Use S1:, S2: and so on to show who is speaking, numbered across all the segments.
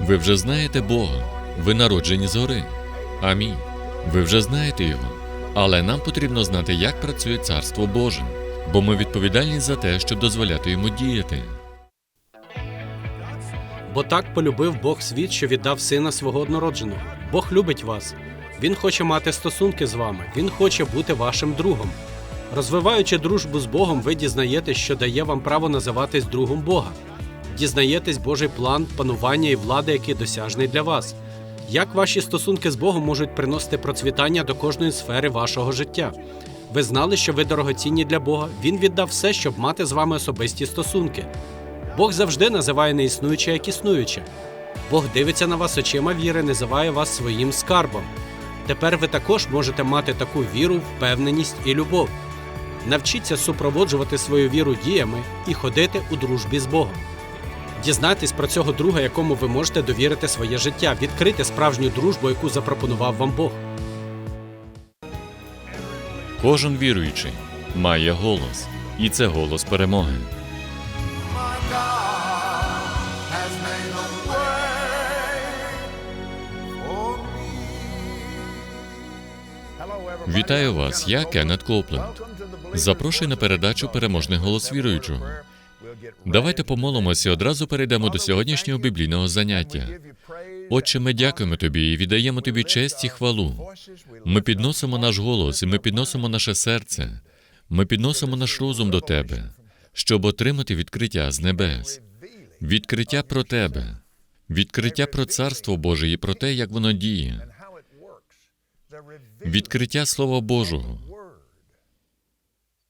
S1: Ви вже знаєте Бога, ви народжені згори. Амінь. Ви вже знаєте Його. Але нам потрібно знати, як працює Царство Боже, бо ми відповідальні за те, щоб дозволяти йому діяти.
S2: Бо так полюбив Бог світ, що віддав сина свого однородженого. Бог любить вас. Він хоче мати стосунки з вами, він хоче бути вашим другом. Розвиваючи дружбу з Богом, ви дізнаєтесь, що дає вам право називатись другом Бога. Дізнаєтесь Божий план, панування і влади, який досяжний для вас. Як ваші стосунки з Богом можуть приносити процвітання до кожної сфери вашого життя? Ви знали, що ви дорогоцінні для Бога. Він віддав все, щоб мати з вами особисті стосунки. Бог завжди називає неіснуюче як існуюче. Бог дивиться на вас очима віри, називає вас своїм скарбом. Тепер ви також можете мати таку віру, впевненість і любов. Навчіться супроводжувати свою віру діями і ходити у дружбі з Богом. Дізнайтесь про цього друга, якому ви можете довірити своє життя, відкрити справжню дружбу, яку запропонував вам Бог.
S1: Кожен віруючий має голос, і це голос перемоги. Вітаю вас, я Кеннет Копленд. Запрошую на передачу Переможний голос віруючого. Давайте помолимося і одразу перейдемо до сьогоднішнього біблійного заняття. Отче, ми дякуємо тобі і віддаємо тобі честь і хвалу. Ми підносимо наш голос, і ми підносимо наше серце. Ми підносимо наш розум до тебе, щоб отримати відкриття з небес, відкриття про тебе, відкриття про царство Боже і про те, як воно діє, відкриття Слова Божого.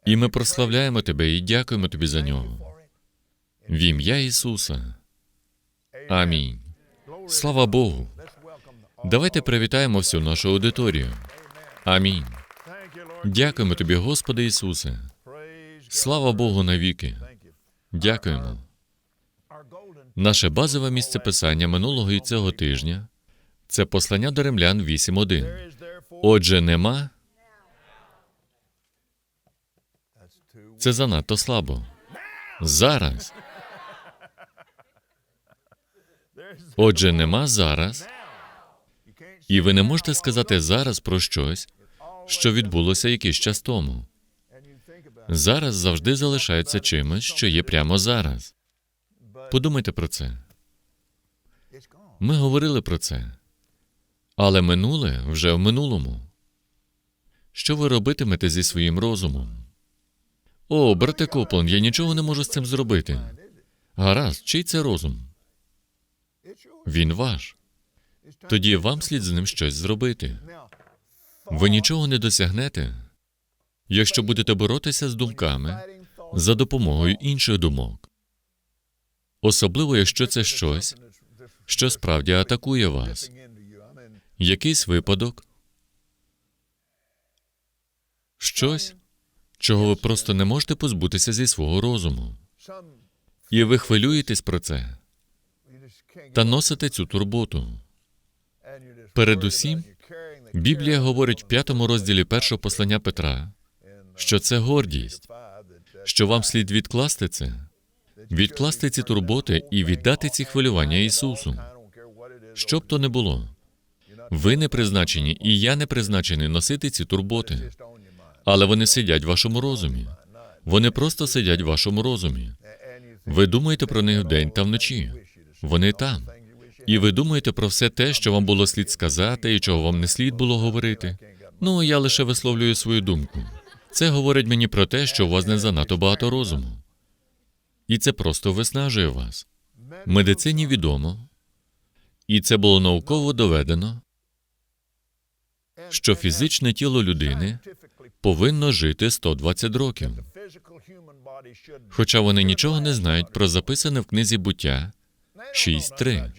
S1: І ми прославляємо тебе і дякуємо тобі за нього. В ім'я Ісуса. Амінь. Слава Богу. Давайте привітаємо всю нашу аудиторію. Амінь. Дякуємо тобі, Господи Ісусе. Слава Богу навіки. Дякуємо. Наше базове місце писання минулого і цього тижня це послання до римлян 8.1. Отже, нема. Це занадто слабо. Зараз. Отже, нема зараз. І ви не можете сказати зараз про щось, що відбулося якийсь час тому. Зараз завжди залишається чимось, що є прямо зараз. Подумайте про це. Ми говорили про це. Але минуле вже в минулому. Що ви робитимете зі своїм розумом? О, брате Копланд, я нічого не можу з цим зробити. Гаразд, чий це розум? Він ваш. Тоді вам слід з ним щось зробити. Ви нічого не досягнете, якщо будете боротися з думками за допомогою інших думок. Особливо, якщо це щось, що справді атакує вас. Якийсь випадок, щось, чого ви просто не можете позбутися зі свого розуму. І ви хвилюєтесь про це та носите цю турботу. Передусім, Біблія говорить в п'ятому розділі першого послання Петра, що це гордість, що вам слід відкласти це, відкласти ці турботи і віддати ці хвилювання Ісусу. Що б то не було. Ви не призначені, і я не призначений носити ці турботи, але вони сидять в вашому розумі. Вони просто сидять в вашому розумі. Ви думаєте про них вдень та вночі. Вони там. І ви думаєте про все те, що вам було слід сказати і чого вам не слід було говорити. Ну, я лише висловлюю свою думку. Це говорить мені про те, що у вас не занадто багато розуму. І це просто виснажує вас. Медицині відомо, і це було науково доведено, що фізичне тіло людини повинно жити 120 років. Хоча вони нічого не знають про записане в книзі буття 6.3.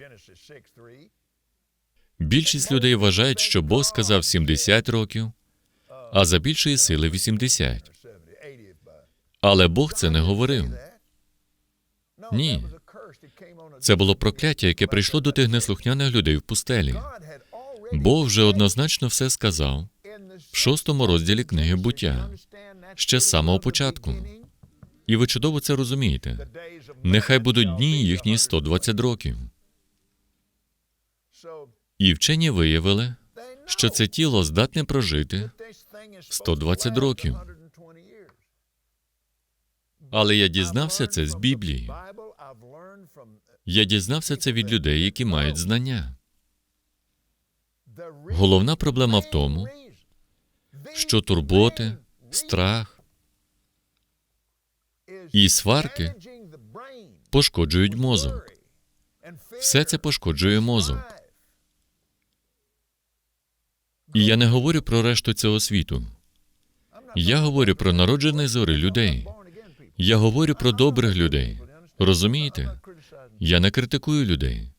S1: Більшість людей вважають, що Бог сказав 70 років, а за більшої сили 80. Але Бог це не говорив. Ні. Це було прокляття, яке прийшло до тих неслухняних людей в пустелі. Бог вже однозначно все сказав в шостому розділі книги буття ще з самого початку. І ви чудово це розумієте. Нехай будуть дні їхні 120 років. І вчені виявили, що це тіло здатне прожити 120 років. Але я дізнався це з Біблії. Я дізнався це від людей, які мають знання. Головна проблема в тому, що турботи, страх і сварки пошкоджують мозок. Все це пошкоджує мозок. І я не говорю про решту цього світу. Я говорю про народжених зори людей. Я говорю про добрих людей. Розумієте? Я не критикую людей.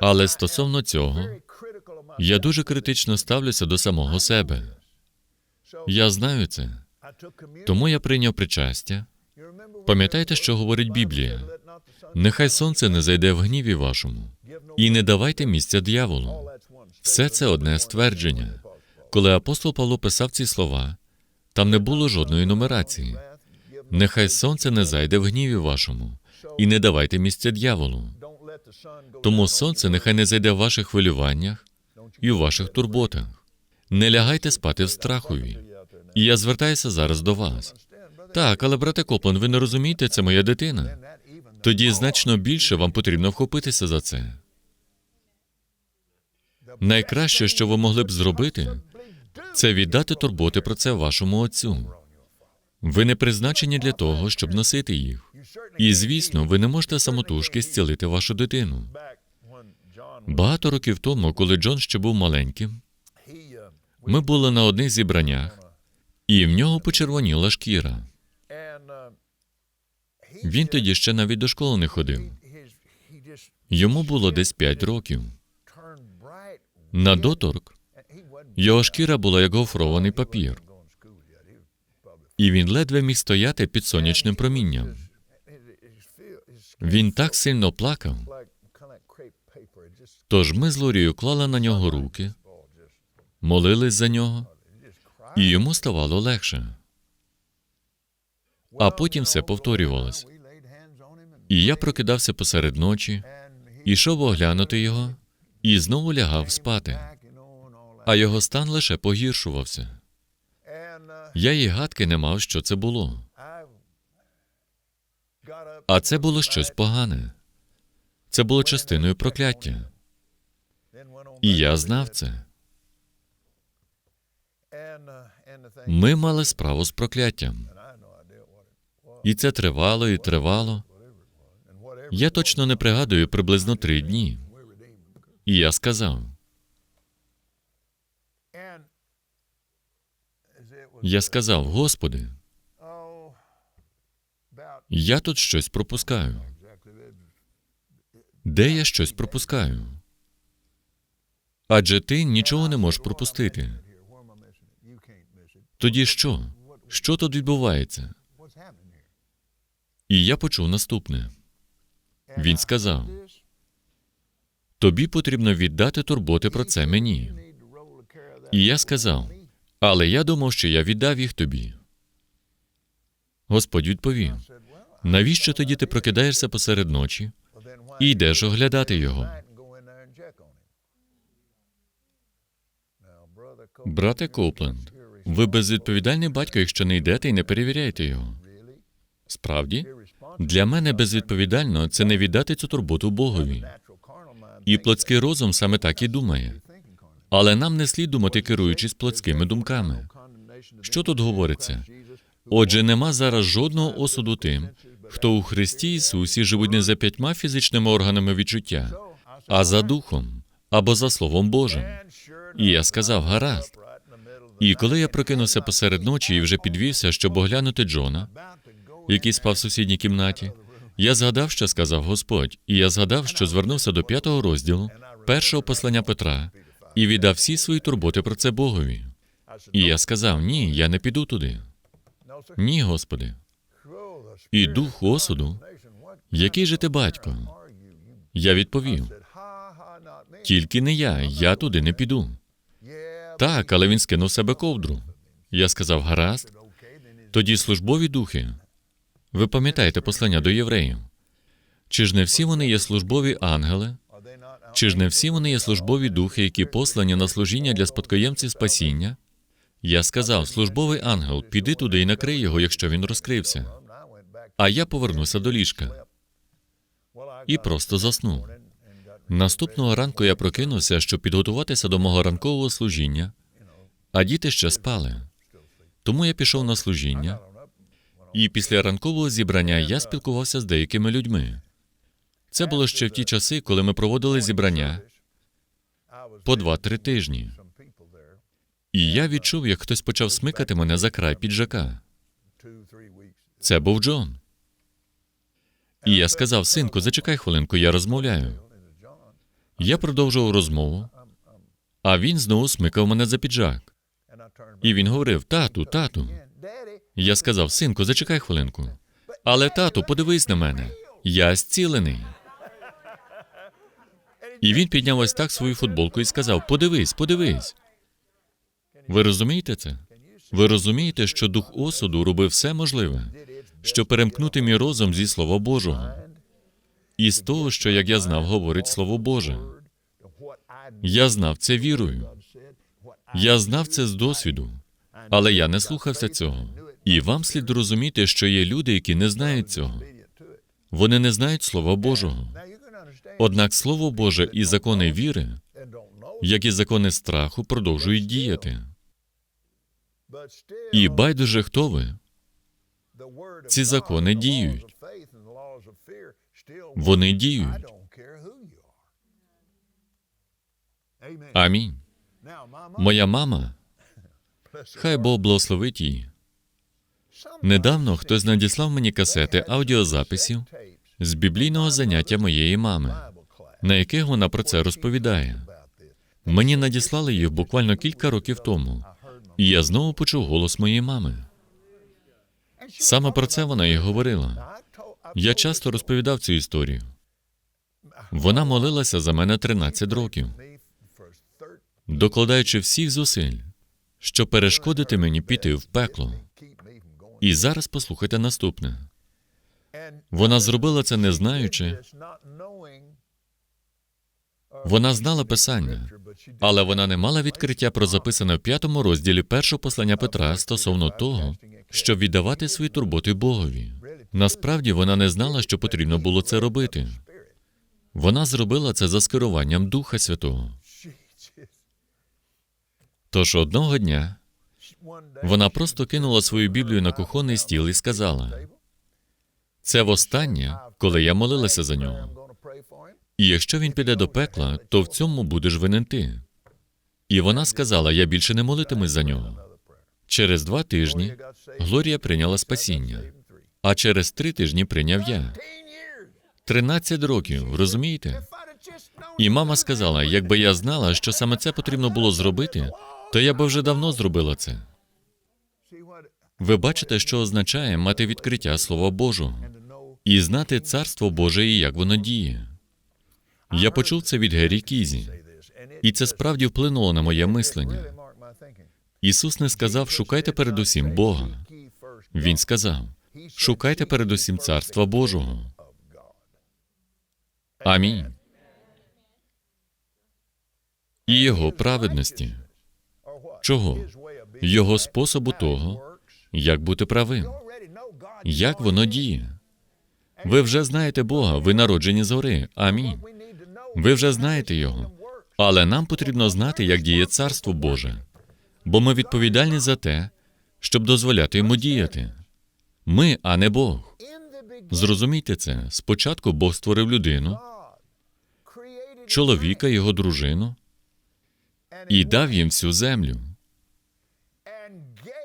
S1: Але стосовно цього, я дуже критично ставлюся до самого себе. Я знаю це. Тому я прийняв причастя. Пам'ятайте, що говорить Біблія. Нехай сонце не зайде в гніві вашому, і не давайте місця дьяволу. Все це одне ствердження. Коли апостол Павло писав ці слова, там не було жодної нумерації. Нехай сонце не зайде в гніві вашому, і не давайте місця дьяволу. Тому сонце нехай не зайде в ваших хвилюваннях і в ваших турботах. Не лягайте спати в страхові. І я звертаюся зараз до вас. Так, але брате Коплан, ви не розумієте, це моя дитина. Тоді значно більше вам потрібно вхопитися за це. Найкраще, що ви могли б зробити, це віддати турботи про це вашому отцю. Ви не призначені для того, щоб носити їх. І звісно, ви не можете самотужки зцілити вашу дитину. Багато років тому, коли Джон ще був маленьким, ми були на одних зібраннях, і в нього почервоніла шкіра. Він тоді ще навіть до школи не ходив. Йому було десь 5 років. На доторк його шкіра була як гофрований папір, і він ледве міг стояти під сонячним промінням. Він так сильно плакав, тож ми з Лорією клали на нього руки, молились за нього, і йому ставало легше. А потім все повторювалось. І я прокидався посеред ночі, ішов оглянути його і знову лягав спати. А його стан лише погіршувався. Я й гадки не мав, що це було. А це було щось погане. Це було частиною прокляття. І я знав це. Ми мали справу з прокляттям. І це тривало і тривало. Я точно не пригадую приблизно три дні. І я сказав: я сказав, Господи, я тут щось пропускаю. Де я щось пропускаю? Адже ти нічого не можеш пропустити. Тоді що? Що тут відбувається? І я почув наступне. Він сказав: тобі потрібно віддати турботи про це мені. І я сказав: але я думав, що я віддав їх тобі. Господь відповів: навіщо тоді ти прокидаєшся посеред ночі і йдеш оглядати його? Брате Копленд, ви безвідповідальний батько, якщо не йдете і не перевіряєте його. Справді, для мене безвідповідально це не віддати цю турботу Богові. І плотський розум саме так і думає. Але нам не слід думати, керуючись плотськими думками. Що тут говориться? Отже, нема зараз жодного осуду тим, хто у Христі Ісусі живуть не за п'ятьма фізичними органами відчуття, а за духом або за Словом Божим. І я сказав гаразд. І коли я прокинувся посеред ночі і вже підвівся, щоб оглянути Джона, який спав в сусідній кімнаті, я згадав, що сказав Господь, і я згадав, що звернувся до п'ятого розділу першого послання Петра і віддав всі свої турботи про це Богові. І я сказав: ні, я не піду туди. Ні, Господи. І дух осуду, який же ти батько? Я відповів: тільки не я, я туди не піду. Так, але він скинув себе ковдру. Я сказав: гаразд. Тоді службові духи. Ви пам'ятаєте послання до євреїв? Чи ж не всі вони є службові ангели? Чи ж не всі вони є службові духи, які послані на служіння для спадкоємців спасіння? Я сказав, службовий ангел, піди туди і накрий його, якщо він розкрився. А я повернуся до ліжка і просто заснув. Наступного ранку я прокинувся, щоб підготуватися до мого ранкового служіння, а діти ще спали. Тому я пішов на служіння, і після ранкового зібрання я спілкувався з деякими людьми. Це було ще в ті часи, коли ми проводили зібрання по два-три тижні. І я відчув, як хтось почав смикати мене за край піджака. Це був Джон. І я сказав, синку, зачекай хвилинку, я розмовляю. Я продовжував розмову, а він знову смикав мене за піджак. І він говорив: тату, тату. Я сказав, синку, зачекай хвилинку. Але тату, подивись на мене. Я зцілений. І він підняв ось так свою футболку і сказав: Подивись, подивись. Ви розумієте це? Ви розумієте, що дух осуду робив все можливе, щоб перемкнути мій розум зі Слова Божого. І з того, що, як я знав, говорить Слово Боже. Я знав це вірою. Я знав це з досвіду, але я не слухався цього. І вам слід розуміти, що є люди, які не знають цього. Вони не знають Слова Божого. Однак Слово Боже і закони віри, як і закони страху, продовжують діяти. І байдуже хто ви,
S3: ці закони діють.
S1: вони діють. Амінь. Моя мама, хай Бог благословить її. Недавно хтось надіслав мені касети аудіозаписів з біблійного заняття моєї мами, на яких вона про це розповідає. Мені надіслали їх буквально кілька років тому, і я знову почув голос моєї мами. Саме про це вона і говорила. Я часто розповідав цю історію. Вона молилася за мене 13 років, докладаючи всіх зусиль, щоб перешкодити мені піти в пекло. І зараз послухайте наступне. Вона зробила це не знаючи. Вона знала писання, але вона не мала відкриття про записане в п'ятому розділі першого послання Петра стосовно того, щоб віддавати свої турботи Богові. Насправді вона не знала, що потрібно було це робити. Вона зробила це за скеруванням Духа Святого. Тож одного дня вона просто кинула свою Біблію на кухонний стіл і сказала: це востаннє, коли я молилася за нього. І якщо він піде до пекла, то в цьому будеш винен ти. І вона сказала: Я більше не молитимусь за нього. Через два тижні Глорія прийняла спасіння, а через три тижні прийняв я. Тринадцять років, розумієте? І мама сказала: якби я знала, що саме це потрібно було зробити, то я би вже давно зробила це. Ви бачите, що означає мати відкриття Слова Божого і знати Царство Боже і як воно діє. Я почув це від Гері Кізі, і це справді вплинуло на моє мислення. Ісус не сказав, шукайте передусім Бога. Він сказав, шукайте передусім Царства Божого. Амінь. І Його праведності. Чого? Його способу того, як бути правим. Як воно діє? Ви вже знаєте Бога, ви народжені згори. Амінь. Ви вже знаєте Його. Але нам потрібно знати, як діє Царство Боже, бо ми відповідальні за те, щоб дозволяти йому діяти. Ми, а не Бог. Зрозумійте це. Спочатку Бог створив людину, чоловіка, його дружину, і дав їм всю землю,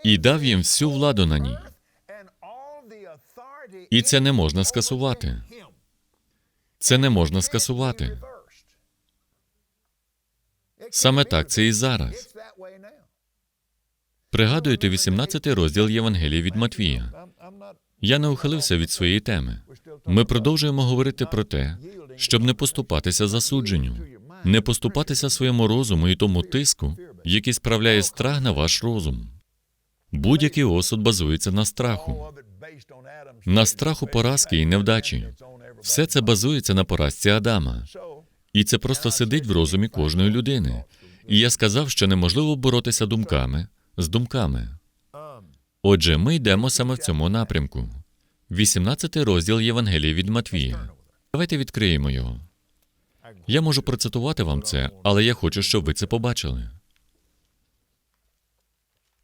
S1: і дав їм всю владу на ній. І це не можна скасувати. Це не можна скасувати. Саме так це і зараз. Пригадуєте 18 розділ Євангелія від Матвія. Я не ухилився від своєї теми. Ми продовжуємо говорити про те, щоб не поступатися засудженню, не поступатися своєму розуму і тому тиску, який справляє страх на ваш розум. Будь-який осуд базується на страху, на страху поразки і невдачі. Все це базується на поразці Адама. І це просто сидить в розумі кожної людини. І я сказав, що неможливо боротися думками з думками. Отже, ми йдемо саме в цьому напрямку. 18 розділ Євангелії від Матвія. Давайте відкриємо його. Я можу процитувати вам це, але я хочу, щоб ви це побачили.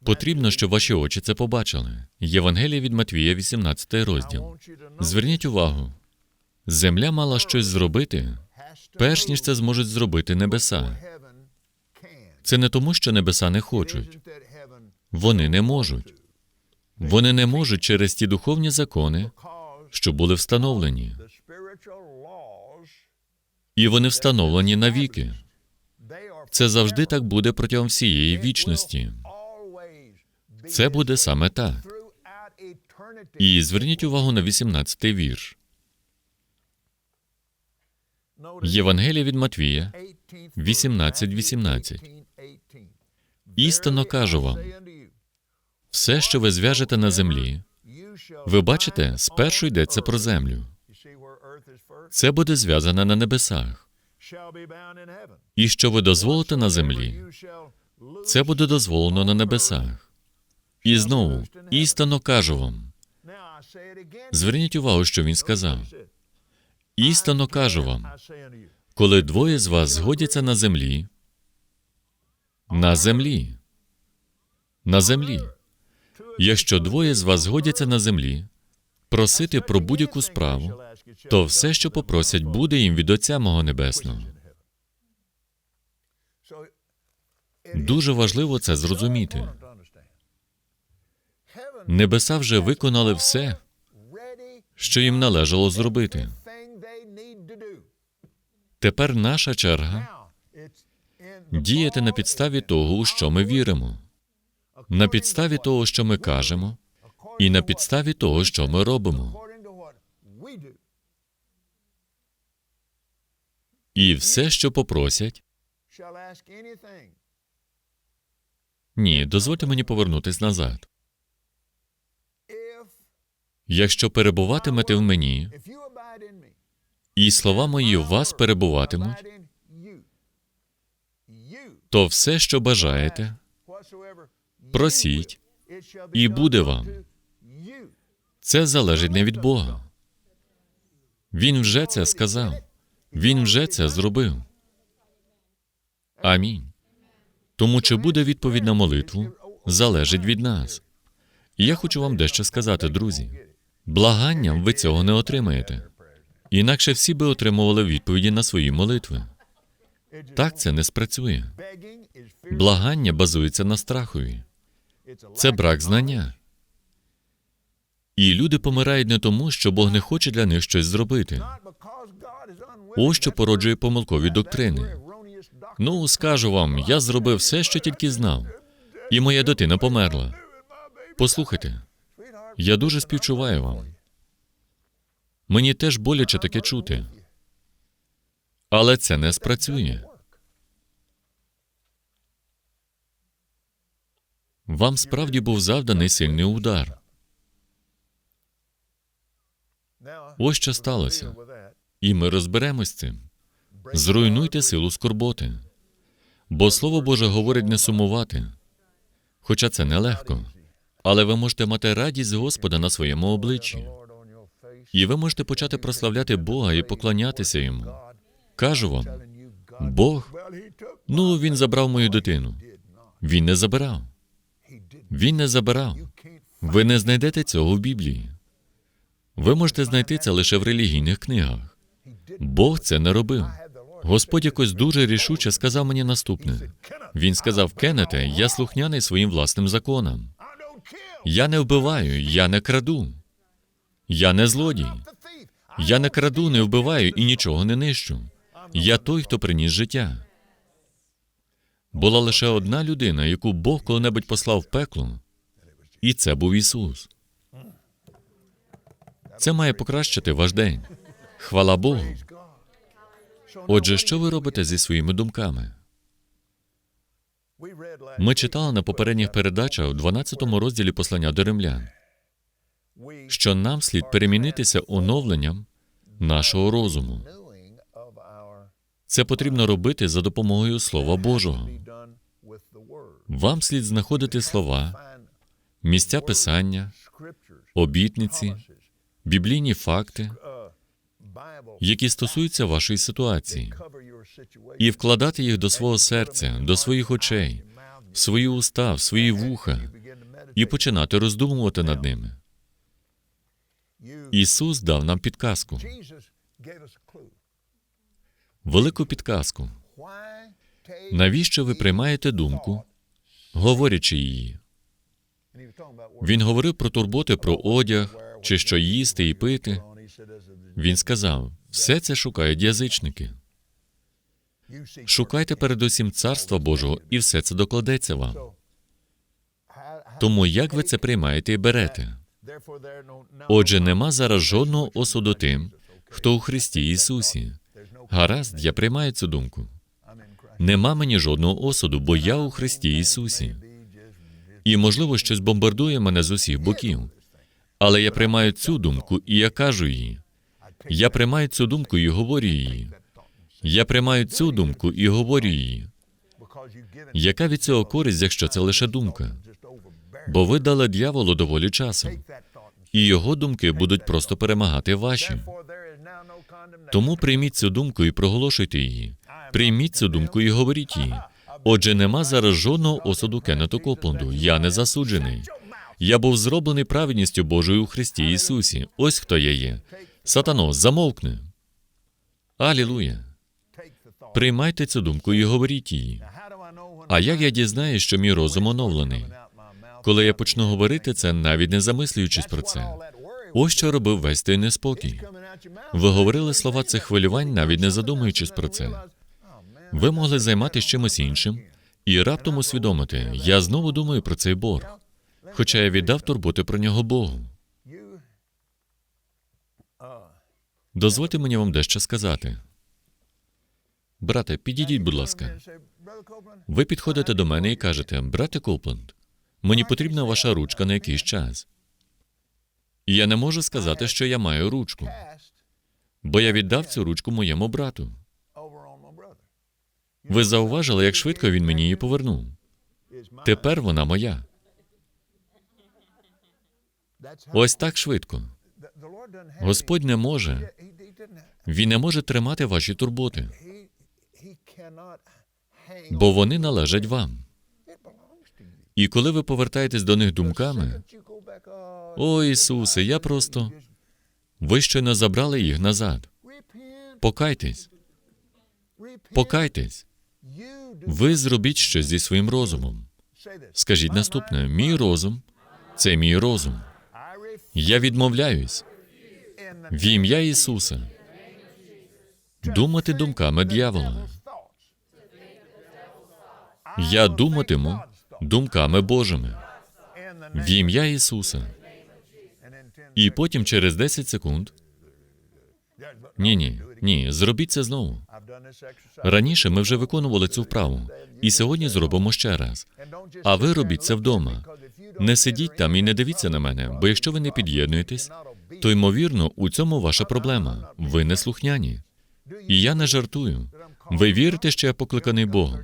S1: Потрібно, щоб ваші очі це побачили. Євангелія від Матвія, 18 розділ. Зверніть увагу. Земля мала щось зробити, перш ніж це зможуть зробити небеса. Це не тому, що небеса не хочуть. Вони не можуть. Вони не можуть через ті духовні закони, що були встановлені, і вони встановлені навіки. Це завжди так буде протягом всієї вічності. Це буде саме так. І зверніть увагу на 18-й вірш. Євангелія від Матвія, 18:18. Істинно кажу вам, все, що ви зв'яжете на землі, ви бачите, спершу йдеться про землю. Це буде зв'язане на небесах. І що ви дозволите на землі, це буде дозволено на небесах. І знову, істинно кажу вам. Зверніть увагу, що він сказав. Істинно кажу вам, коли двоє з вас згодяться на землі, на землі, на землі. Якщо двоє з вас згодяться на землі, просити про будь-яку справу, то все, що попросять, буде їм від Отця мого Небесного. Дуже важливо це зрозуміти. Небеса вже виконали все, що їм належало зробити. Тепер наша черга діяти на підставі того, у що ми віримо, на підставі того, що ми кажемо, і на підставі того, що ми робимо. І все, що попросять, ні, дозвольте мені повернутись назад. Якщо перебуватимете в мені, і слова мої в вас перебуватимуть, то все, що бажаєте, просіть, і буде вам. Це залежить не від Бога. Він вже це сказав. Він вже це зробив. Амінь. Тому чи буде відповідь на молитву, залежить від нас. І я хочу вам дещо сказати, друзі. Благанням ви цього не отримаєте. Інакше всі би отримували відповіді на свої молитви. Так це не спрацює. Благання базується на страхові. Це брак знання. І люди помирають не тому, що Бог не хоче для них щось зробити. Ось що породжує помилкові доктрини. Ну, скажу вам, я зробив все, що тільки знав, і моя дитина померла. Послухайте, я дуже співчуваю вам. Мені теж боляче таке чути. Але це не спрацює. Вам справді був завданий сильний удар. Ось що сталося. І ми розберемось з цим. Зруйнуйте силу скорботи. Бо Слово Боже говорить не сумувати. Хоча це нелегко. Але ви можете мати радість Господа на своєму обличчі. І ви можете почати прославляти Бога і поклонятися йому. Кажу вам, Бог, ну він забрав мою дитину. Він не забирав. Він не забирав. Ви не знайдете цього в Біблії. Ви можете знайти це лише в релігійних книгах. Бог це не робив. Господь якось дуже рішуче сказав мені наступне. Він сказав: Кеннете, я слухняний своїм власним законам. Я не вбиваю, я не краду. Я не злодій. Я не краду, не вбиваю і нічого не нищу. Я той, хто приніс життя. Була лише одна людина, яку Бог коли-небудь послав в пекло, і це був Ісус. Це має покращити ваш день. Хвала Богу. Отже, що ви робите зі своїми думками? Ми читали на попередніх передачах у 12 розділі послання до римлян, що нам слід перемінитися оновленням нашого розуму. Це потрібно робити за допомогою Слова Божого. Вам слід знаходити слова, місця писання, обітниці, біблійні факти, які стосуються вашої ситуації, і вкладати їх до свого серця, до своїх очей, в свої уста, в свої вуха, і починати роздумувати над ними. Ісус дав нам підказку, велику підказку. Навіщо ви приймаєте думку, говорячи її? Він говорив про турботи про одяг, чи що їсти і пити. Він сказав: все це шукають язичники. Шукайте передусім царства Божого, і все це докладеться вам. Тому як ви це приймаєте і берете? Отже, нема зараз жодного осуду тим, хто у Христі Ісусі. Гаразд, я приймаю цю думку. Нема мені жодного осуду, бо я у Христі Ісусі. І, можливо, щось бомбардує мене з усіх боків. Але я приймаю цю думку, і я кажу її. Я приймаю цю думку і говорю її. Я приймаю цю думку і говорю її. Яка від цього користь, якщо це лише думка? Бо ви дали дьяволу доволі часу, і його думки будуть просто перемагати ваші. Тому прийміть цю думку і проголошуйте її. Прийміть цю думку і говоріть її. Отже, нема зараз жодного осуду Кеннету Копланду. Я не засуджений. Я був зроблений праведністю Божою у Христі Ісусі. Ось хто я є. Сатано, замовкни. Алілуя. Приймайте цю думку і говоріть її. А як я дізнаюсь, що мій розум оновлений? Коли я почну говорити це, навіть не замислюючись про це. Ось що робив весь той неспокій. Ви говорили слова цих хвилювань, навіть не задумуючись про це. Ви могли займатися чимось іншим і раптом усвідомити, я знову думаю про цей борг, хоча я віддав турботи про нього Богу. Дозвольте мені вам дещо сказати. Брате, підійдіть, будь ласка. Ви підходите до мене і кажете, брате Копленд, мені потрібна ваша ручка на якийсь час. І я не можу сказати, що я маю ручку, бо я віддав цю ручку моєму брату. Ви зауважили, як швидко він мені її повернув. Тепер вона моя. Ось так швидко. Господь не може. Він не може тримати ваші турботи, бо вони належать вам. І коли ви повертаєтесь до них думками, о Ісусе, я просто ви щойно забрали їх назад. Покайтесь, покайтесь. Ви зробіть щось зі своїм розумом. Скажіть наступне: мій розум це мій розум. Я відмовляюсь в ім'я Ісуса думати думками дьявола. Я думатиму думками Божими в ім'я Ісуса. І потім через 10 секунд. Ні, ні, ні, зробіть це знову. Раніше ми вже виконували цю вправу, і сьогодні зробимо ще раз. А ви робіть це вдома. Не сидіть там і не дивіться на мене, бо якщо ви не під'єднуєтесь, то ймовірно у цьому ваша проблема. Ви не слухняні. І я не жартую. Ви вірите, що я покликаний Богом?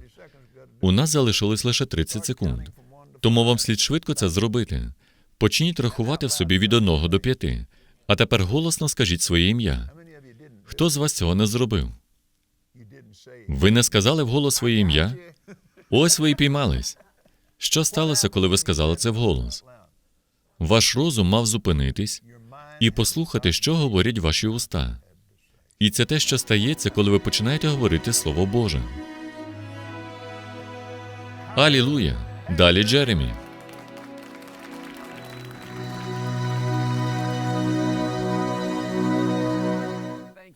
S1: У нас залишилось лише 30 секунд. Тому вам слід швидко це зробити. Почніть рахувати в собі від одного до п'яти. А тепер голосно скажіть своє ім'я. Хто з вас цього не зробив? Ви не сказали вголос своє ім'я? Ось ви і піймались. Що сталося, коли ви сказали це вголос? Ваш розум мав зупинитись і послухати, що говорять ваші уста. І це те, що стається, коли ви починаєте говорити Слово Боже. Алілуя! Далі Джеремі.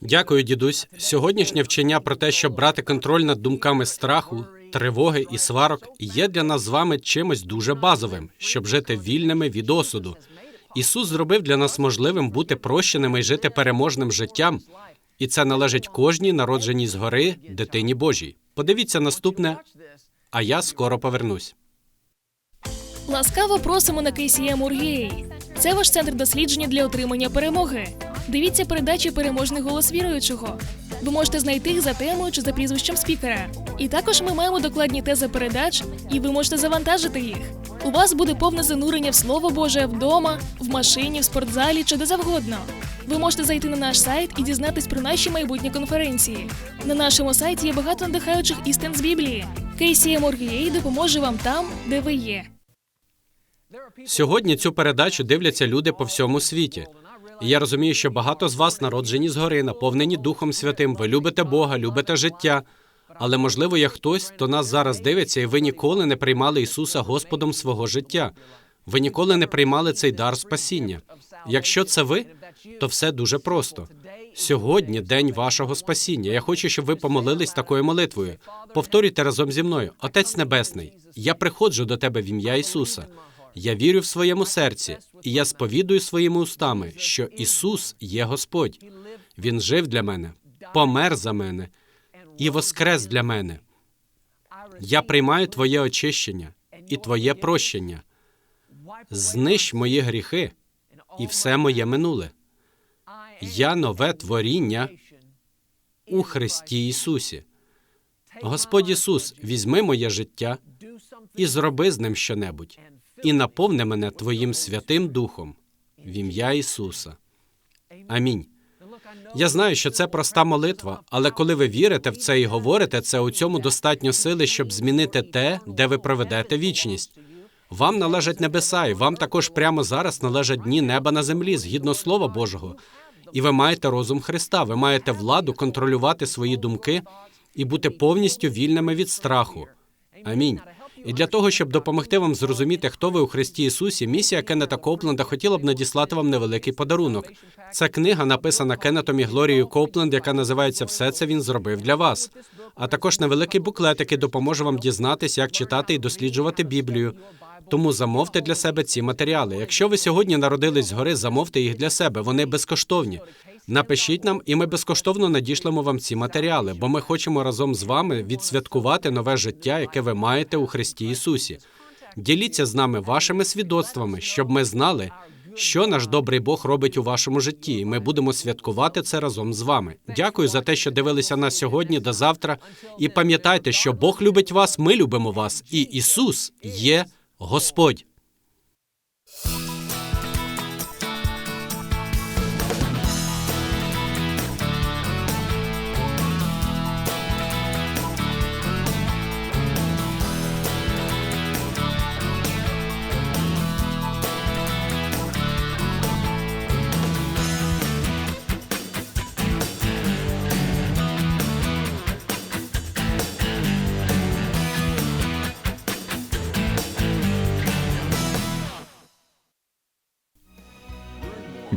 S2: Дякую, дідусь. Сьогоднішнє вчення про те, щоб брати контроль над думками страху, тривоги і сварок, є для нас з вами чимось дуже базовим, щоб жити вільними від осуду. Ісус зробив для нас можливим бути прощеними і жити переможним життям, і це належить кожній народженій згори дитині Божій. Подивіться наступне, а я скоро повернусь.
S4: Ласкаво просимо на KCM Ургії. Це ваш центр дослідження для отримання перемоги. Дивіться передачі Переможний голос віруючого. Ви можете знайти їх за темою чи за прізвищем спікера. І також ми маємо докладні тези передач, і ви можете завантажити їх. У вас буде повне занурення в Слово Боже вдома, в машині, в спортзалі чи де завгодно. Ви можете зайти на наш сайт і дізнатись про наші майбутні конференції. На нашому сайті є багато надихаючих істин з Біблії. KCM.org.ua допоможе вам там, де ви є.
S2: Сьогодні цю передачу дивляться люди по всьому світі. І я розумію, що багато з вас народжені згори, наповнені Духом Святим. Ви любите Бога, любите життя. Але можливо, є хтось, хто нас зараз дивиться, і ви ніколи не приймали Ісуса Господом свого життя. Ви ніколи не приймали цей дар спасіння. Якщо це ви, то все дуже просто. Сьогодні день вашого спасіння. Я хочу, щоб ви помолились такою молитвою. Повторюйте разом зі мною: Отець Небесний, я приходжу до тебе в ім'я Ісуса. Я вірю в своєму серці, і я сповідую своїми устами, що Ісус є Господь. Він жив для мене, помер за мене і воскрес для мене. Я приймаю Твоє очищення і Твоє прощення. Знищ мої гріхи і все моє минуле. Я нове творіння у Христі Ісусі. Господь Ісус, візьми моє життя і зроби з ним щонебудь, і наповни мене Твоїм Святим Духом в ім'я Ісуса. Амінь. Я знаю, що це проста молитва, але коли ви вірите в це і говорите це, у цьому достатньо сили, щоб змінити те, де ви проведете вічність. Вам належать небеса, і вам також прямо зараз належать дні неба на землі, згідно Слова Божого. І ви маєте розум Христа, ви маєте владу контролювати свої думки і бути повністю вільними від страху. Амінь. І для того, щоб допомогти вам зрозуміти, хто ви у Христі Ісусі, місія Кеннета Копленда хотіла б надіслати вам невеликий подарунок. Це книга, написана Кеннетом і Глорією Копленд, яка називається Все це він зробив для вас. А також невеликий буклет, який допоможе вам дізнатися, як читати і досліджувати Біблію. Тому замовте для себе ці матеріали. Якщо ви сьогодні народились згори, замовте їх для себе. Вони безкоштовні. Напишіть нам, і ми безкоштовно надішлемо вам ці матеріали, бо ми хочемо разом з вами відсвяткувати нове життя, яке ви маєте у Христі Ісусі. Діліться з нами вашими свідоцтвами, щоб ми знали, що наш добрий Бог робить у вашому житті, і ми будемо святкувати це разом з вами. Дякую за те, що дивилися нас сьогодні до завтра. І пам'ятайте, що Бог любить вас, ми любимо вас, і Ісус є Господь.